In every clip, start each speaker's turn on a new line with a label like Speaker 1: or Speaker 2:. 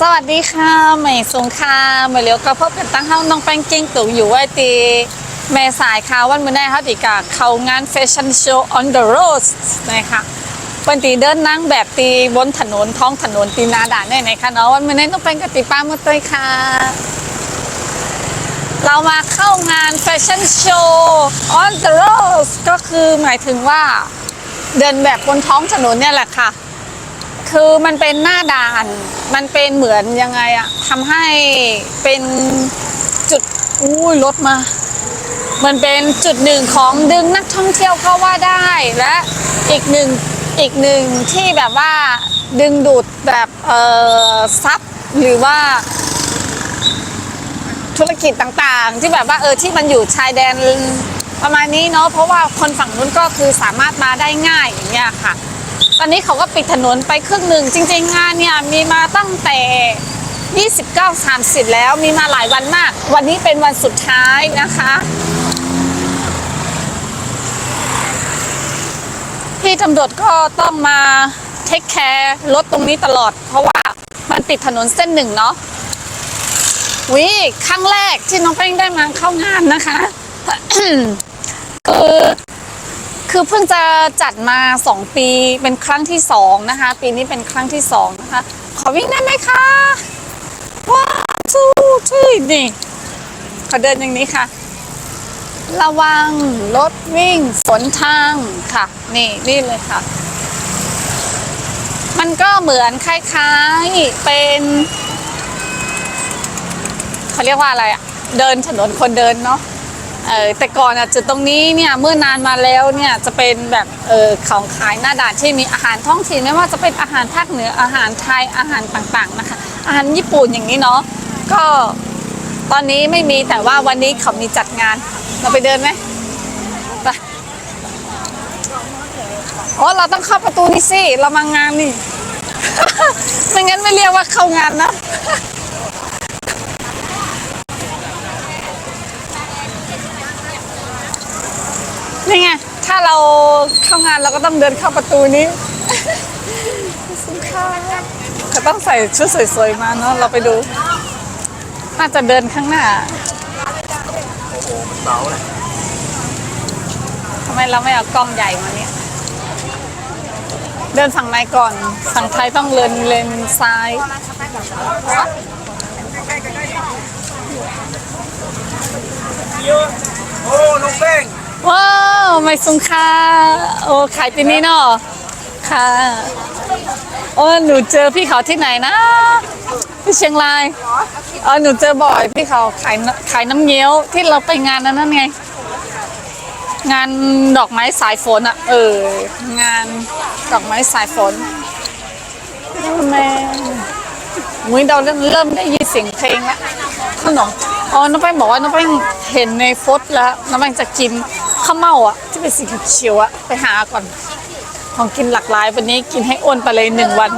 Speaker 1: สวัสดีค่ะใหม่สงค่ะเมื่อเลี้ยวก็พบกันตั้งห้องน้องแป้งกิ้งตู่อยู่ไว้ตีแม่สายค่ะวันมื้อนี้เขาตีกาเขางานแฟชั่นโชว์ on the road นะคะวันตีเดินนั่งแบบตีบนถนนท้องถนนตีนาด่านแน่ไหนคะเนาะวันมื้อนี้น้องแป้งกับตีป้ามาเตยค่ะ เรามาเข้างานแฟชั่นโชว์ on the road ก็คือหมายถึงว่า เดินแบบบนท้องถนนเนี่ยแหละค่ะ คือมันเป็นหน้าด่าน มันเป็นเหมือนยังไงอะทำให้เป็นจุดอุ้ยรถมา มันเป็นจุดหนึ่งของดึงนักท่องเที่ยวเข้าว่าได้และอีกหนึ่งอีกหนึ่งที่แบบว่าดึงดูดแบบเอ่อทรัพย์หรือว่า ธุรกิจต่างๆ ที่แบบว่าเออที่มันอยู่ชายแดนประมาณนี้เนาะเพราะว่าคนฝั่งนู้นก็คือสามารถมาได้ง่ายอย่างเงี้ยค่ะ ตอนนี้เขาก็ปิดถนนไปครึ่งหนึ่ง จริง ๆ งานเนี่ยมีมาตั้งแต่ 29 30 แล้วมีมาหลายวันมาก วันนี้เป็นวันสุดท้ายนะคะพี่ตำรวจก็ต้องมาเทคแคร์รถตรงนี้ตลอด เพราะว่ามันปิดถนนเส้นหนึ่งเนาะวิครั้งแรกที่น้องแป้งได้มาเข้างานนะคะคือ คือเพิ่งจะจัดมา 2 ปีเป็นครั้งที่ 2 นะคะ ปีนี้เป็นครั้งที่ 2 นะคะ ขอวิ่งได้ไหมคะว้าวทูที่นี่ขอเดินอย่างนี้ค่ะ ระวังรถวิ่งสวนทางค่ะ นี่นี่เลยค่ะ มันก็เหมือนคล้ายๆเป็นเขาเรียกว่าอะไรอะเดินถนนคนเดินเนาะ เออแต่ก่อนอะจุดตรงนี้เนี่ยเมื่อนานมาแล้วเนี่ยจะเป็นแบบเออของขายหน้าด่านที่มีอาหารท้องถิ่นไม่ว่าจะเป็นอาหารภาคเหนืออาหารไทยอาหารต่างๆนะคะ อาหารญี่ปุ่นอย่างนี้เนาะก็ตอนนี้ไม่มีแต่ว่าวันนี้เขามีจัดงาน เราไปเดินไหมไปอ๋อเราต้องเข้าประตูนี่สิเรามางานนี่ ไม่งั้นไม่เรียกว่าเข้างานนะ นี่ไง ถ้าเราเข้างานเราก็ต้องเดินเข้าประตูนี้สุดค่ะก็ต้องใส่ชุดสวยๆมาเนาะ เราไปดู น่าจะเดินข้างหน้าทำไมเราไม่เอากล้องใหญ่มาเนี่ย เดินฝั่งในก่อน ฝั่งไทยต้องเลนเลนซ้าย
Speaker 2: โอ้น้องเป้ง
Speaker 1: ว้าวไม่สุงค่ะโอ้ขายที่นี่เนาะค่ะโอ้หนูเจอพี่เขาที่ไหนนะที่เชียงรายเออหนูเจอบ่อยพี่เขาขายขายน้ำเงี้ยวที่เราไปงานนั้นนั่นไง งานดอกไม้สายฝนอะเอองานดอกไม้สายฝนแม่มุ้ยเราเริ่มเริ่มได้ยินเสียงเพลงแล้วขนมอ๋อน้องแป้งบอกว่าน้องแป้งเห็นในโฟตแล้วน้องแป้งจะกิน ข้าวเม่าอะที่เป็นสีเขียวอะไปหาก่อน ของกินหลากหลายวันนี้กินให้อ้วนไปเลยหนึ่งวัน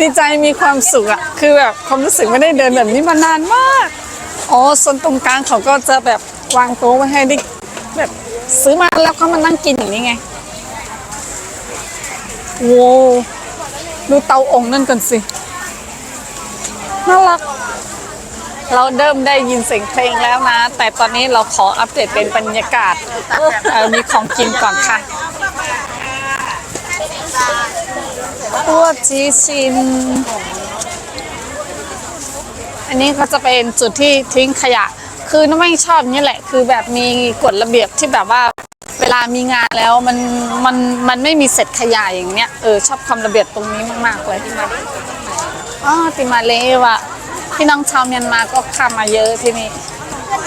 Speaker 1: ดีใจมีความสุขอะ คือแบบความรู้สึกไม่ได้เดินแบบนี้มานานมาก อ๋อโซนตรงกลางเขาก็จะแบบวางโต๊ะไว้ให้ได้แบบซื้อมาแล้วก็มานั่งกินอย่างนี้ไงโว้ดูเตาองค์นั่นกันสิ น่ารัก เราเริ่มได้ยินเสียงเพลงแล้วนะ แต่ตอนนี้เราขออัปเดตเป็นบรรยากาศมีของกินก่อนค่ะตัวจีชิน อันนี้ก็จะเป็นจุดที่ทิ้งขยะ คือน้องไม่ชอบนี่แหละ คือแบบมีกฎระเบียบที่แบบว่าเวลามีงานแล้วมันมันมันไม่มีเศษขยะอย่างเนี้ยเออชอบความระเบียบตรงนี้มาก ๆ เลยอ๋อติมาเลวะ พี่น้องชาวเมียนมาก็ข้ามมาเยอะที่นี่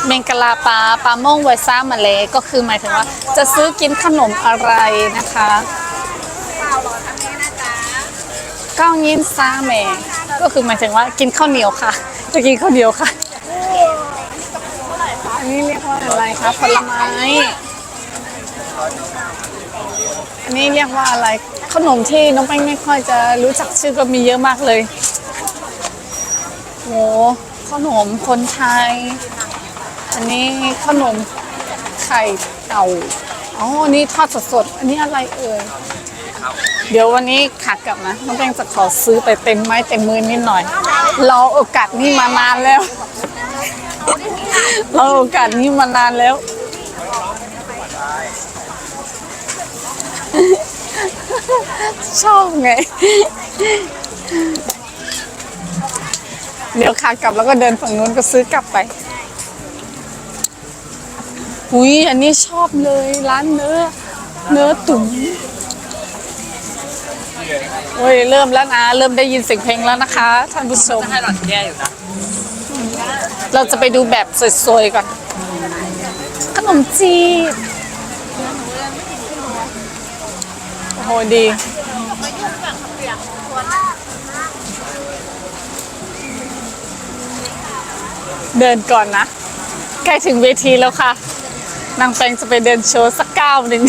Speaker 1: เมงกะลาปลาปลาโม่งไวซ่ามาเลก็คือหมายถึงว่า จะซื้อกินขนมอะไรนะคะก้าวยินซาเมก็คือหมายถึงว่ากินข้าวเหนียวค่ะ จะกินข้าวเหนียวค่ะอันนี้เรียกว่าอะไรคะผลไม้อันนี้เรียกว่าอะไรขนมที่น้องแป้งไม่ค่อยจะรู้จักชื่อก็มีเยอะมากเลย โหขนมคนไทย อันนี้ขนมไข่เต่าอ๋อนนี้ทอดสดๆ อันนี้อะไรเอ่ย เดี๋ยววันนี้ขากลับนะ น้องแป้งจะขอซื้อไปเต็มไม้เต็มมือนิดหน่อย รอโอกาสนี้มานานแล้ว รอโอกาสนี้มานานแล้ว ชอบไง เดี๋ยวขากลับแล้วก็เดินฝั่งนู้นก็ซื้อกลับไป อุ้ยอันนี้ชอบเลยร้านเนื้อ เนื้อตุ๋นโอ้ยเริ่มแล้วนะ เริ่มได้ยินเสียงเพลงแล้วนะคะท่านผู้ชม
Speaker 2: ให้หลังแย่อยู่นะ
Speaker 1: เราจะไปดูแบบสวยๆก่อน ขนมจีบโอ้โหดี เดินก่อนนะ ใกล้ถึงเวทีแล้วค่ะ นางแปงจะไปเดินโชว์สักก้าวหนึ่ง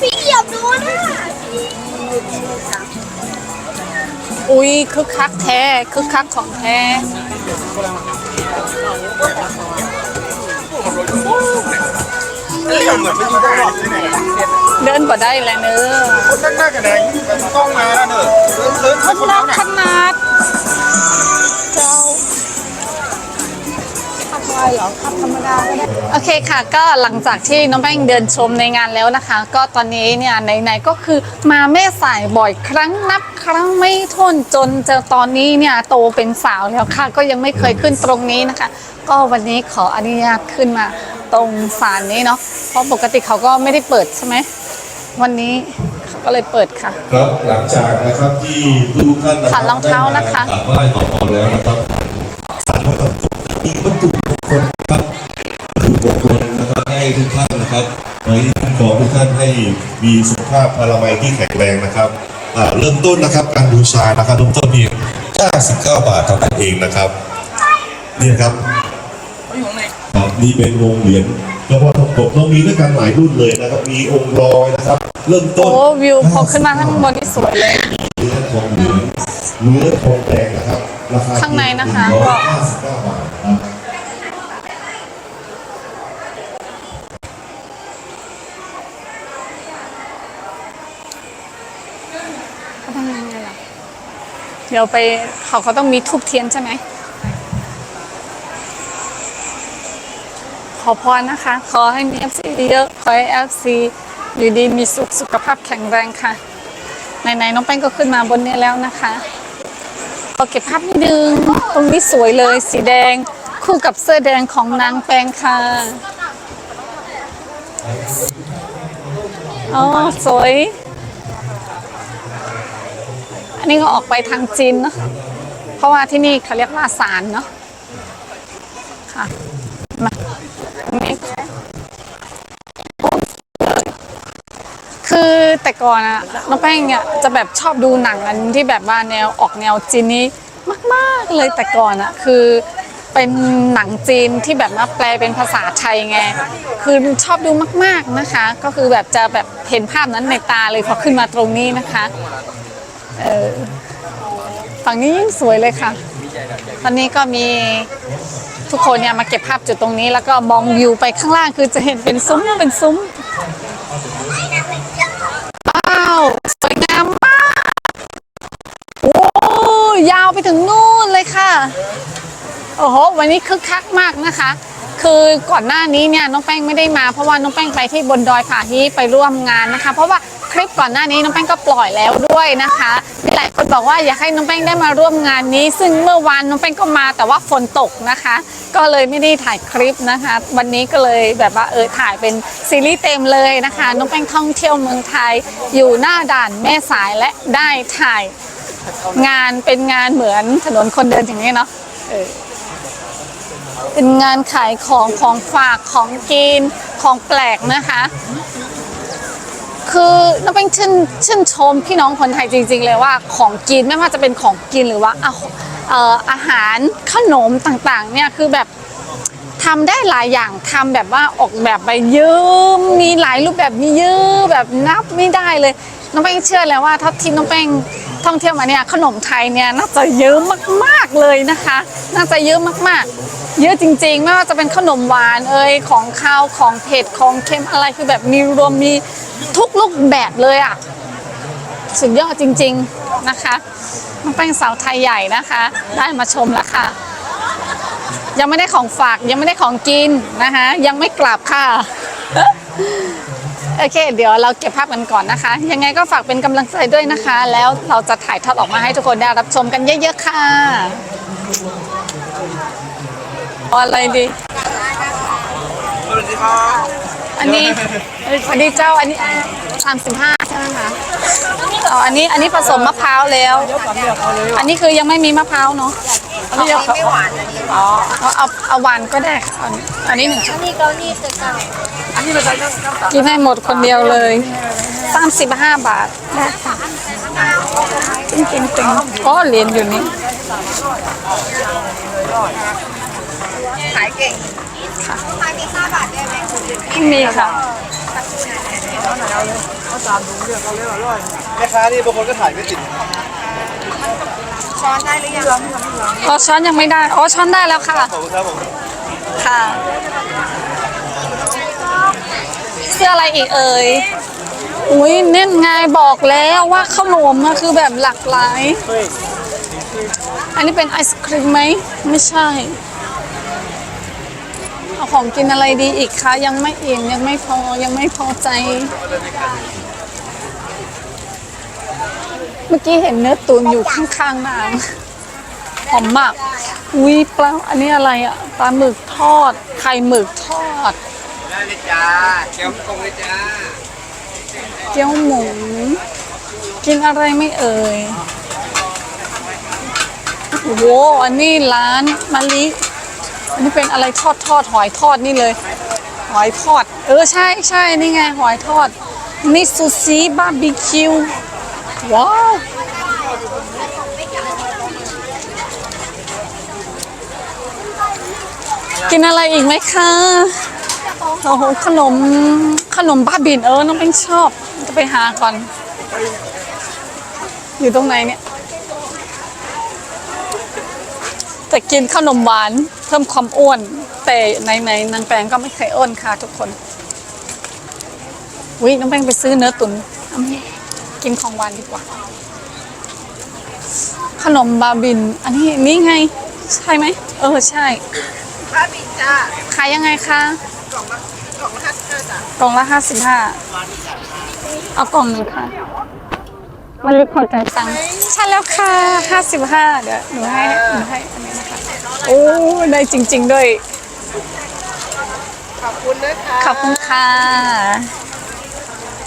Speaker 3: พี่เหยียบดูนะ
Speaker 1: อุ้ยคึกคักแท้คึกคักของแท้
Speaker 4: เหมือนไม่มีได้หรอกที่ไหน
Speaker 1: เดินบ่ได้แล้วเนอะ
Speaker 4: คนนั่งหน้ากันไหนต้องมาแล้วเนอะเลินเลิน
Speaker 1: ข
Speaker 4: ใส่คน
Speaker 1: นา
Speaker 4: เท้า
Speaker 1: ด
Speaker 4: น่ะ
Speaker 1: ขนาดเจ้าขับไวเหรอขับธรรมดาก็ได้โอเคค่ะ ก็หลังจากที่น้องแป้งเดินชมในงานแล้วนะคะ ก็ตอนนี้เนี่ยไหนๆก็คือมาแม่สายบ่อยครั้งนับครั้งไม่ท้นจนเจอตอนนี้เนี่ยโตเป็นสาวแล้วค่ะ ก็ยังไม่เคยขึ้นตรงนี้นะคะ ก็วันนี้ขออนุญาตขึ้นมาตรงศาลนี้เนาะเพราะปกติเขาก็ไม่ได้เปิดใช่ไหม วันนี้เขาก็เลยเปิดค่ะ
Speaker 5: ครับหลังจากนะครับที่ทุกท่านนะค
Speaker 1: ขั
Speaker 5: รั
Speaker 1: ดรองเท้านะคะ
Speaker 5: กราบไหว้ขอพรแล้วนะครับสารพระตำมีวัตถุมงคลครับวัตถุมงคลนะครับให้ทุกท่านนะครับไว้ที่ขอทุกท่านให้มีสุขภาพพลามัยที่แข็งแรงนะครับอ่าเริ่มต้นนะครับการบูชานะครับเริ่มต้นเพียง 99 บาทเท่านั้นเองนะครับนี่ครับครับนี่ เป็นวงเหรียญเฉพาะทองคำเรามีด้วยกันหลายรุ่นเลยนะครับ มีองค์รอยนะครับ เริ่มต้น
Speaker 1: โอ้วิวพอขึ้นมาข้างบนนี่สวยเลย
Speaker 5: เนื้อทองเหลืองเนื้อทองแดงนะครับราคา
Speaker 1: ข้างในนะคะ
Speaker 5: ร้อยห้าสิบเก้าบาทครับ
Speaker 1: เขาทำยังไงล่ะ เดี๋ยวไปเขาเขาต้องมีทูบเทียนใช่ไหม ขอพรนะคะ ขอให้มี FC เยอะขอให้ FC อยู่ดีมีสุขสุขภาพแข็งแรงค่ะไหนๆน้องแป้งก็ขึ้นมาบนนี้แล้วนะคะขอเก็บภาพนิดนึงตรงนี้สวยเลยสีแดงคู่กับเสื้อแดงของนางแปงค่ะอ๋อสวย อันนี้ก็ออกไปทางจีนเนาะเพราะว่าที่นี่เขาเรียกว่าศาลเนาะค่ะมาตรงนี้คือ แต่ก่อนอะน้องแป้งเนี่ยจะแบบชอบดูหนังอันที่แบบว่าแนวออกแนวจีนนี้มากๆเลยแต่ก่อนอะคือเป็นหนังจีนที่แบบว่าแปลเป็นภาษาไทยไง คือชอบดูมาก ๆนะคะ ก็คือแบบจะแบบเห็นภาพนั้นในตาเลยพอขึ้นมาตรงนี้นะคะ เออฝั่งนี้ยิ่งสวยเลยค่ะ ตอนนี้ก็มีทุกคนเนี่ยมาเก็บภาพจุดตรงนี้ แล้วก็มองวิวไปข้างล่างคือจะเห็นเป็นซุ้มเป็นซุ้มว้าวสวยงามมากโอ้ยาวไป ถึงนู่นเลยค่ะ โอ้โห วันนี้คึกคักมากนะคะ คือก่อนหน้านี้เนี่ยน้องแป้งไม่ได้มาเพราะว่าน้องแป้งไปที่บนดอยผาฮีไปร่วมงานนะคะ เพราะว่าคลิปก่อนหน้านี้น้องแป้งก็ปล่อยแล้วด้วยนะคะมีหลายคนบอกว่าอยากให้น้องแป้งได้มาร่วมงานนี้ ซึ่งเมื่อวานน้องแป้งก็มาแต่ว่าฝนตกนะคะ ก็เลยไม่ได้ถ่ายคลิปนะคะ วันนี้ก็เลยแบบว่าเออถ่ายเป็นซีรีส์เต็มเลยนะคะ น้องแป้งท่องเที่ยวเมืองไทย อยู่หน้าด่านแม่สายและได้ถ่าย งานเป็นงานเหมือนถนนคนเดินอย่างนี้เนาะเออเป็นงานขายของของฝากของกินของแปลกนะคะ คือน้องเป็นชื่นชื่นชมพี่น้องคนไทยจริง ๆ เลยว่าของกินไม่ว่าจะเป็นของกินหรือว่าอาหารขนมต่างๆ เนี่ยคือแบบทำได้หลายอย่างทำแบบว่าออกแบบไปเยอะมีหลายรูปแบบมีเยอะแบบนับไม่ได้เลย น้องแป้งเชื่อแล้วว่าถ้าที่น้องแป้ง ท่องเที่ยวมาเนี่ยขนมไทยเนี่ยน่าจะเยอะมากๆเลยนะคะ น่าจะเยอะมากๆ เยอะจริงๆ ไม่ว่าจะเป็นขนมหวานเอ่ยของข้าวของเผ็ดของเค็มอะไรคือแบบมีรวมมีทุกรูปแบบเลยอะสุดยอดจริง ๆนะคะน้องแป้งสาวไทยใหญ่นะคะ ได้มาชมแล้วค่ะ ยังไม่ได้ของฝากยังไม่ได้ของกินนะคะ ยังไม่กลับค่ะ โอเค เดี๋ยวเราเก็บภาพกันก่อนนะคะ ยังไงก็ฝากเป็นกำลังใจด้วยนะคะ แล้วเราจะถ่ายทอดออกมาให้ทุกคนได้รับชมกันเยอะๆค่ะเอาอะไรดี
Speaker 4: สวัสดีครับ
Speaker 1: อันนี้อันนี้เจ้าอันนี้สามสิบห้าใช่ไหมคะอ๋ออันนี้อันนี้ผสมมะพร้าวแล้ว อันนี้คือยังไม่มีมะพร้าวเนาะอันนี้ไม่หวานอ๋อเอาเอาหวานก็ได้ค่ะอันนี้หนึ่ง
Speaker 3: อันนี้เกาหลีเก่า
Speaker 1: กินให้หมดคนเดียวเลยสามสิบห้าบาทได้ค่ะจริงๆจริงก็เหรียญอยู่นี่
Speaker 3: ขายเก่งขายมีห้าบาทได้ไหม
Speaker 1: มีค่ะ
Speaker 4: แม่ค้านี่บางคนก็ถ่ายไม่ติด
Speaker 3: ช้อนได้หรือยัง
Speaker 1: อ๋อช้อนยังไม่ได้อ๋อช้อนได้แล้วค่ะ
Speaker 4: ขอบคุณครับผม
Speaker 1: ค่ะเสื้ออะไรอีกเอ่ยอุ้ยเน่นไงบอกแล้วว่าขนมมันคือแบบหลากหลาย อันนี้เป็นไอศครีมไหม ไม่ใช่เอาของกินอะไรดีอีกคะยังไม่อิ่มยังไม่พอยังไม่พอใจ เมื่อกี้เห็นเนื้อตูนอยู่ข้างๆน้ำหอมมากอุ้ยปลาอันนี้อะไรอะปลาหมึกทอด ไข่หมึกทอด
Speaker 4: ได้เลยจ้าแก้วกงเลยจ้า
Speaker 1: เกี๊ยวหมู กินอะไรไม่เอ่ยโอ้โหอันนี้ร้านมะลิอันนี้เป็นอะไรทอดทอดหอยทอดนี่เลย หอยทอด เออใช่ใช่นี่ไงหอยทอดนี่ซูชิบาร์บีคิวว้าวกินอะไรอีกไหมคะ โอ้โหขนมขนมบ้าบินเออน้องเป็นชอบ จะไปหาก่อน อยู่ตรงไหนเนี่ยแต่กินขนมหวานเพิ่มความอ้วน แต่ในในๆนางแปงก็ไม่เคยอ้วนค่ะทุกคนวิน้องแปงไปซื้อเนื้อตุ๋นเอาไหมกินของหวานดีกว่า ขนมบาบิน อันนี้นี่ไง ใช่ไหมเออใช่
Speaker 3: บ้าบินจ้า
Speaker 1: ขายยังไงคะ
Speaker 3: กล่องละกล่องละห้าสิบห้าจ้ะ
Speaker 1: กล่องละห้าสิบห้าเอากล่องหนึ่งค่ะมันลึกขอใจายตังค์ใช่แล้วค่ะห้าสิบห้าเดี๋ยวหนูให้หนูให้อันนี้นะคะโอ้ได้จริง ๆด้วย
Speaker 3: ขอบคุณนะคะ
Speaker 1: ขอบคุณค่ะ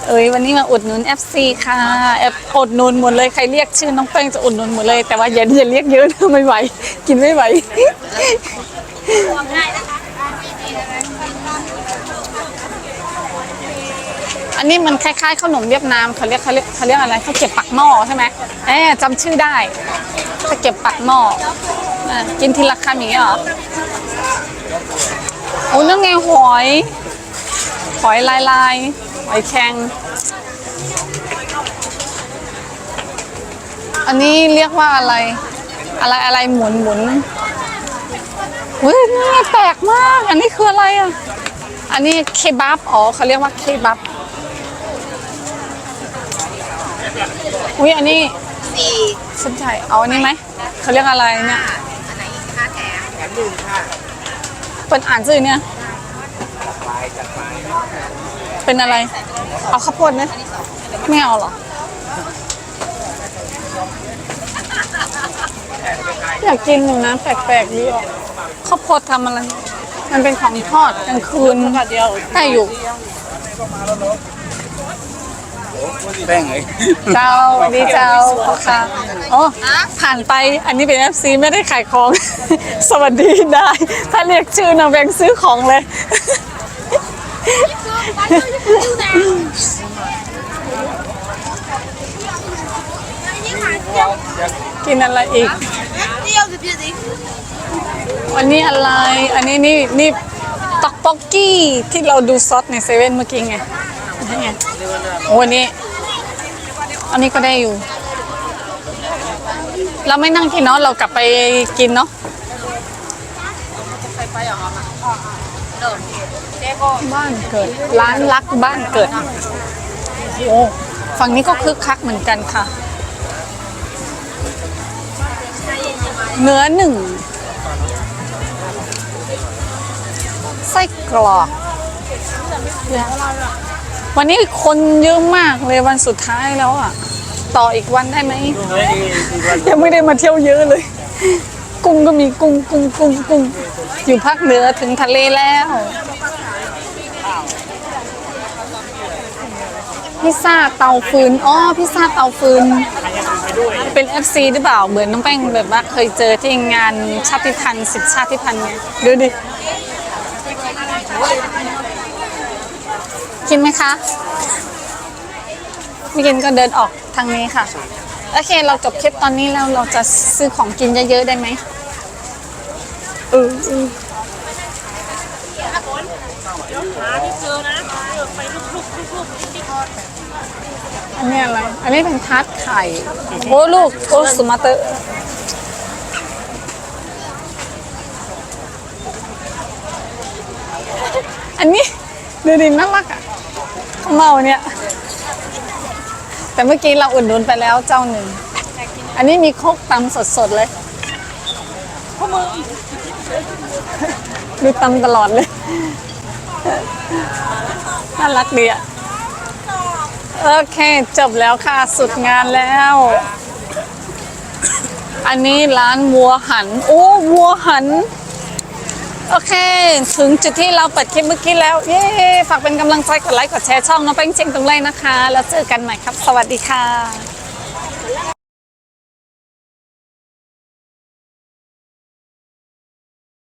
Speaker 1: เอ้ยวันนี้มาอุดหนุน FC ค่ะแอปอุดหนุนหมดเลยใครเรียกชื่อน้องแป้งจะอุดหนุนหมดเลยแต่ว่าอย่าอย่าเรียกเยอะนะไม่ไหว กินไม่ไหว อันนี้มันคล้ายๆขนมเวียดนามเขาเรียกเขาเรียกเขาเรียกอะไรเขาเก็บปักหม้อใช่ไหมเอ๊จำชื่อได้เขาเก็บปักหม้ออกินทีละคำอย่างนี้เหรอโอ้นั่นไงหอยหอยลายลายหอยแครงอันนี้เรียกว่าอะไร อะไรอะไรหมุนหมุนเฮ้ยนี่แปลกมาก อันนี้คืออะไรอะ อันนี้เคบับอ๋อเขาเรียกว่าเคบับอุ้ยอันนี้
Speaker 3: สี่
Speaker 1: สนใจเอาอันนี้ไหมเขาเรียกอะไรเนี่ย
Speaker 3: อันไหนอีกห้าแถม
Speaker 4: แถมหนึ่งค่ะ
Speaker 1: เป็นอ่านชื่อเนี่ยเป็นอะไร เอาข้าวโพดไหมไม่เอาเหรออยากกินอยู่นะแปลกๆดีอะข้าวโพดทำอะไร มันเป็นของทอดกลางคืนได้อยู่
Speaker 4: แป้งเลย
Speaker 1: เจ้าสวัสดีเจ้าพ่อค่ะอ๋อผ่านไปอันนี้เป็น FC ไม่ได้ขายของ สวัสดีได้ ถ้าเรียกชื่อนะแบ่งซื้อของเลยกินอะไรอีก อันนี้อะไร อันนี้นี่นี่ต็อกต็อกกี้ที่เราดูซอสในเซเว่นเมื่อกี้ไงนี่ไงโอ้อันนี้อันนี้ก็ได้อยู่ เราไม่นั่งกินเนาะเรากลับไปกินเนาะบ้านเกิด ร้านรักบ้านเกิดโอ้ฝั่งนี้ก็คึกคักเหมือนกันค่ะ เนื้อหนึ่ง ไส้กรอกวันนี้คนเยอะมากเลยวันสุดท้ายแล้วอะ ต่ออีกวันได้ไหมยังไม่ได้มาเที่ยวเยอะเลย กุ้งก็มีกุ้งกุ้งกุ้งกุ้งอยู่ภาคเหนือถึงทะเลแล้วพิซซ่าเตาฟืน อ๋อ พิซซ่าเตาฟืน เป็น FC หรือเปล่า เหมือนน้องแป้งแบบว่าเคยเจอที่งานชาติพันธ์สิบชาติพันธ์ไงดูดิ กินไหมคะไม่กินก็เดินออกทางนี้ค่ะ โอเค เราจบคลิปตอนนี้แล้วเราจะซื้อของกินเยอะๆได้ไหมเอออออันนี้อะไร อันนี้เป็นทาร์ตไข่ โอ้ลูก โอ้สมาเตอร์อันนี้ ดูดิน่ารักอะข้าเมาเนี่ย แต่เมื่อกี้เราอุดหนุนไปแล้วเจ้าหนึ่ง อันนี้มีโคกตำสดๆเลยพมือดูตำตลอดเลย น่ารักดีอะ โอเค จบแล้วค่ะ สุดงานแล้ว อันนี้ร้านวัวหัน โอ้ วัวหัน โอเค ถึงจุดที่เราเปิดคลิปเมื่อกี้แล้ว เย้ฝากเป็นกำลังใจกดไลค์กดแชร์ช่องน้องแป้งเจงตรงเลยนะคะ แล้วเจอกันใหม่ครับ สวัสดีค่ะ